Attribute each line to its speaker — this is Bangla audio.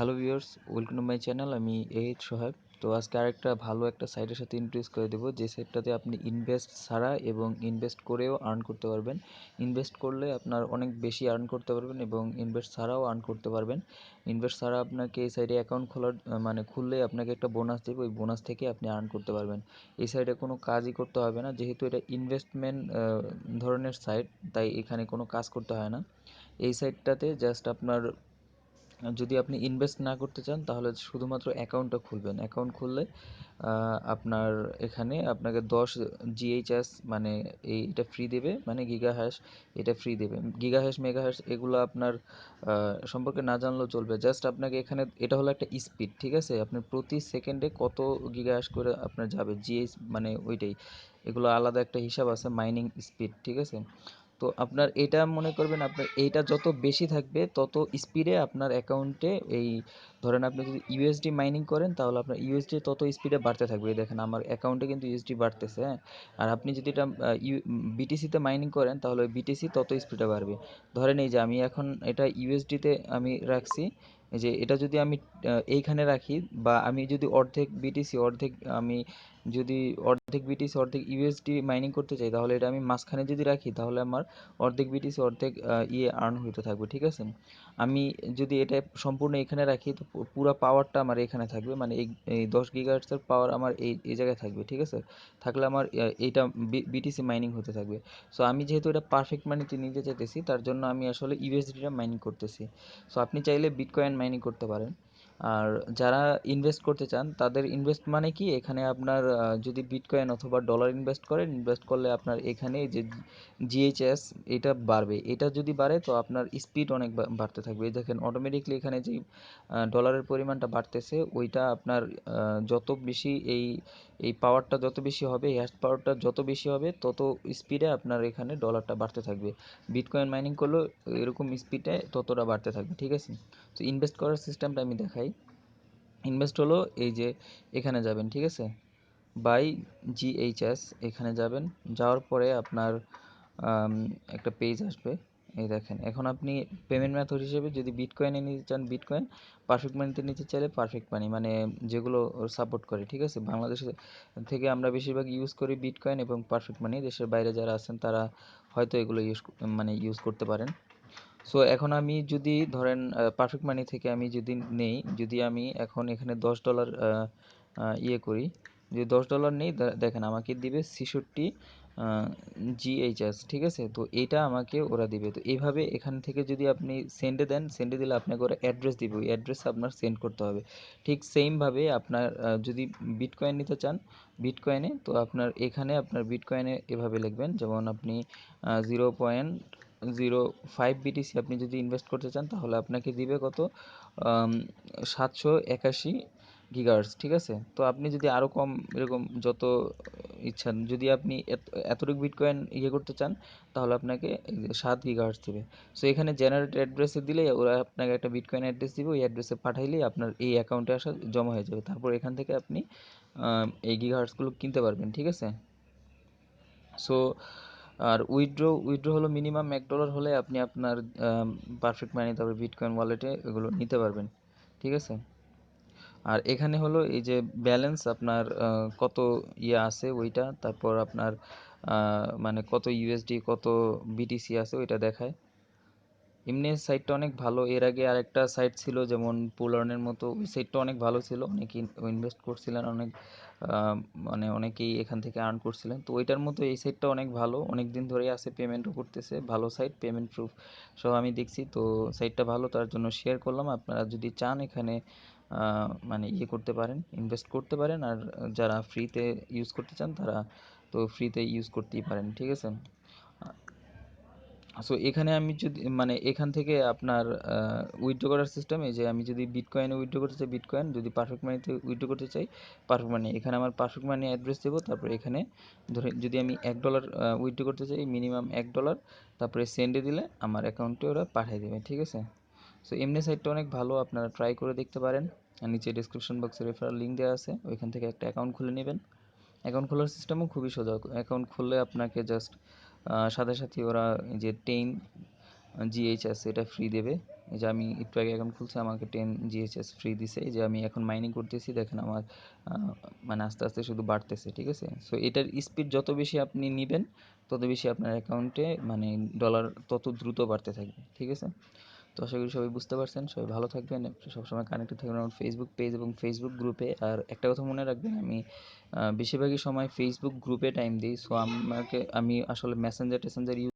Speaker 1: Hello viewers welcome to my channel আমি এইচ সোহাগ। তো আজকে আরেকটা ভালো একটা সাইটের সাথে ইন্ট্রোডিউস করে দেবো। যে সাইটটাতে আপনি ইনভেস্ট ছাড়া এবং ইনভেস্ট করেও আর্ন করতে পারবেন। ইনভেস্ট করলে আপনার অনেক বেশি আর্ন করতে পারবেন এবং ইনভেস্ট ছাড়াও আর্ন করতে পারবেন। ইনভেস্ট ছাড়া আপনাকে এই সাইডে অ্যাকাউন্ট খোলার মানে খুললে আপনাকে একটা বোনাস দেবে। ওই বোনাস থেকে আপনি আর্ন করতে পারবেন। এই সাইডে কোনো কাজই করতে হবে না। যেহেতু এটা ইনভেস্টমেন্ট ধরনের সাইট তাই এখানে কোনো কাজ করতে হয় না। এই সাইটটাতে জাস্ট আপনার যদি আপনি ইনভেস্ট না করতে চান, তাহলে শুধুমাত্র অ্যাকাউন্টটা খুলবেন। অ্যাকাউন্ট খুললে আপনার এখানে আপনাকে দশ জিএইচএস মানে এই, এটা ফ্রি দেবে মানে গিগা হ্যাশ এটা ফ্রি দেবে। গিগা হ্যাশ মেগা হ্যাশ এগুলো আপনার সম্পর্কে না জানলেও চলবে। জাস্ট আপনাকে এখানে, এটা হলো একটা স্পিড ঠিক আছে? আপনি প্রতি সেকেন্ডে কত গিগা হ্যাশ করে আপনার যাবে? জিএইচ মানে ওইটাই। এগুলো আলাদা একটা হিসাব আছে মাইনিং স্পিড ঠিক আছে? তো আপনার এটা মনে করবেন আপনার এইটা যত বেশি থাকবে, তত স্পিডে আপনার অ্যাকাউন্টে এই ধরেন আপনি যদি ইউএসডি মাইনিং করেন, তাহলে আপনার ইউএসডি তত স্পিডে বাড়তে থাকবে। দেখেন আমার অ্যাকাউন্টে কিন্তু ইউএসডি বাড়তেছে হ্যাঁ? আর আপনি যদি এটা বিটিসিতে মাইনিং করেন, তাহলে বিটিসি তত স্পিডে বাড়বে। ধরেন এই যে আমি এখন এটা ইউএসডিতে আমি রাখছি যে এটা যদি আমি এইখানে রাখি বা আমি যদি অর্ধেক বিটিসি অর্ধেক আমি যদি অর্ধেক বিটিসি অর্ধেক ইউএসডি মাইনিং করতে চাই, তাহলে এটা আমি মাঝখানে যদি রাখি, তাহলে আমার অর্ধেক বিটিসি অর্ধেক ইয়ে আর্ন হইতে থাকবে, ঠিক আছে? আমি যদি এটা সম্পূর্ণ এখানে রাখি, তো পুরো পাওয়ারটা আমার এখানে থাকবে মানে এই দশ গিগাহার্টসের পাওয়ার আমার এই এই জায়গায় থাকবে, ঠিক আছে? থাকলে আমার এইটা বিটিসি মাইনিং হতে থাকবে। সো আমি যেহেতু এটা পারফেক্ট মানিতে নিতে চাইতেছি, তার জন্য আমি আসলে ইউএসডিটা মাইনিং করতেছি। সো আপনি চাইলে বিটকয়েন মাইনিং করতে পারেন। আর যারা ইনভেস্ট করতে চান, তাদের ইনভেস্ট মানে কি? এখানে আপনার যদি বিটকয়েন অথবা ডলার ইনভেস্ট করেন ইনভেস্ট করলে আপনার এখানে যে জিএইচএস এটা বাড়বে। এটা যদি বাড়ে, তো আপনার স্পিড অনেক বাড়তে থাকবে। দেখেন অটোমেটিকলি এখানে যে ডলারের পরিমাণটা বাড়তেছে, ওইটা আপনার যত বেশি এই এই পাওয়ারটা যত বেশি হবে হ্যাশ পাওয়ারটা যত বেশি হবে, তত স্পিডে আপনার এখানে ডলারটা বাড়তে থাকবে। বিটকয়েন মাইনিং করলেও এরকম স্পিডে ততটা বাড়তে থাকবে, ঠিক আছে? তো ইনভেস্ট করার সিস্টেমটা আমি দেখাই। ইনভেস্ট হলো এই যে এখানে যাবেন, ঠিক আছে? বাই জিএইচএস এখানে যাবেন, যাওয়ার পরে আপনার একটা পেজ আসবে, এই দেখেন। এখন আপনি পেমেন্ট মেথড হিসেবে যদি বিটকয়েনে নিতে চান বিটকয়েন পারফেক্ট মানিতে নিতে চাইলে পারফেক্ট মানি মানে যেগুলো সাপোর্ট করে, ঠিক আছে? বাংলাদেশ থেকে আমরা বেশিরভাগ ইউজ করি বিটকয়েন এবং পারফেক্ট মানি দেশের বাইরে যারা আছেন তারা হয়তো এগুলো ইউজ মানে ইউজ করতে পারেন। সো এখন আমি যদি ধরেন পারফেক্ট মানি থেকে আমি যদি নেই, যদি আমি এখন এখানে দশ ডলার ইয়ে করি, যদি দশ ডলার নেই দেখেন আমাকে দিবে ছেষট্টি জিএইচএস ঠিক আছে? তো এইটা আমাকে ওরা দিবে। তো এইভাবে এখান থেকে যদি আপনি সেন্ডে দেন সেন্ডে দিলে আপনাকে ওরা অ্যাড্রেস দিবে। ওই অ্যাড্রেস আপনার সেন্ড করতে হবে। ঠিক সেমভাবে আপনার যদি বিটকয়েন নিতে চান বিটকয়েনে তো আপনার এখানে আপনার বিটকয়েনে এভাবে লিখবেন। যেমন আপনি zero point zero five BTC আপনি যদি ইনভেস্ট করতে চান, তাহলে আপনাকে দিবে কত? সাতশো একাশি গিগার্স ঠিক আছে? তো আপনি যদি আরও কম এরকম যত ইচ্ছা, যদি আপনি এতটুক বিটকয়েন ইয়ে করতে চান, তাহলে আপনাকে সাত গিগাহার্স দেবে। সো এখানে জেনারেট অ্যাড্রেসে দিলে ওরা আপনাকে একটা বিটকয়েন অ্যাড্রেস দিবে, ওই অ্যাড্রেসে পাঠাইলেই আপনার এই অ্যাকাউন্টে আসা জমা হয়ে যাবে। তারপর এখান থেকে আপনি এই গিগাহার্সগুলো কিনতে পারবেন, ঠিক আছে? সো আর উইথড্র উইথড্র হলো মিনিমাম এক ডলার হলে আপনি আপনার পারফেক্ট মানি তারপর বিটকয়েন ওয়ালেটে এগুলো নিতে পারবেন। ঠিক আছে? আর এখানে হলো এই যে ব্যালেন্স আপনার কত ইয়ে আছে ওইটা, তারপর আপনার মানে কত ইউএসডি কত বিটিসি আছে ওইটা দেখায়। এমনি সাইটটা অনেক ভালো। এর আগে আরেকটা সাইট ছিল যেমন পুলার্নের মতো, ওই সাইটটা অনেক ভালো ছিল। অনেক ইনভেস্ট করছিলেন, অনেক মানে অনেকেই এখান থেকে আর্ন করছিলেন। তো ওইটার মতো এই সাইটটা অনেক ভালো। অনেক দিন ধরেই আছে পেমেন্টও করতেছে। ভালো সাইট পেমেন্ট প্রুফ সব আমি দেখছি। তো সাইটটা ভালো, তার জন্য শেয়ার করলাম। আপনারা যদি চান এখানে মানে ইয়ে করতে পারেন ইনভেস্ট করতে পারেন। আর যারা ফ্রিতে ইউজ করতে চান, তারা তো ফ্রিতে ইউজ করতেই পারেন। ঠিক আছে? সো এখানে আমি যদি মানে এখান থেকে আপনার উইথড্র করার সিস্টেমে যে আমি যদি বিটকয়েনে উইথড্র করতে চাই বিটকয়েন যদি পারফেক্ট মানিতে উইথড্র করতে চাই পারফেক্ট মানি এখানে আমার পারফেক্ট মানি অ্যাড্রেস দেবো, তারপরে এখানে ধরে, যদি আমি এক ডলার উইথড্র করতে চাই মিনিমাম এক ডলার তারপরে সেন্ডে দিলে আমার অ্যাকাউন্টে ওরা পাঠিয়ে দেবে, ঠিক আছে? সো এমনি সাইটটা অনেক ভালো, আপনারা ট্রাই করে দেখতে পারেন। নিচে ডিসক্রিপশন বক্সে রেফারাল লিঙ্ক দেওয়া আছে, ওইখান থেকে একটা অ্যাকাউন্ট খুলে নেবেন। অ্যাকাউন্ট খোলার সিস্টেমও খুবই সোজা অ্যাকাউন্ট খুললে আপনাকে জাস্ট সাথে সাথে ওরা যে টেন জিএইচএস এটা ফ্রি দেবে। এই যে আমি একটু আগে অ্যাকাউন্ট খুলছি, আমাকে টেন জিএইচএস ফ্রি দিছে। এই যে আমি এখন মাইনিং করতেছি, দেখেন আমার মানে আস্তে আস্তে শুধু বাড়তেছে, ঠিক আছে? সো এটার স্পিড যত বেশি আপনি নেবেন, তত বেশি আপনার অ্যাকাউন্টে মানে ডলার তত দ্রুত বাড়তে থাকবে, ঠিক আছে? তো আশা করি সবাই বুঝতে পারছেন, সবাই ভালো থাকবেন। সবসময় কানেক্টেড থাকবেন আমার ফেসবুক পেজ এবং ফেসবুক গ্রুপে আর একটা কথা মনে রাখবেন, আমি বেশিরভাগই সময় ফেসবুক গ্রুপে টাইম দিই। সো আমাকে, আমি আসলে মেসেঞ্জার টেসেঞ্জার ইউজ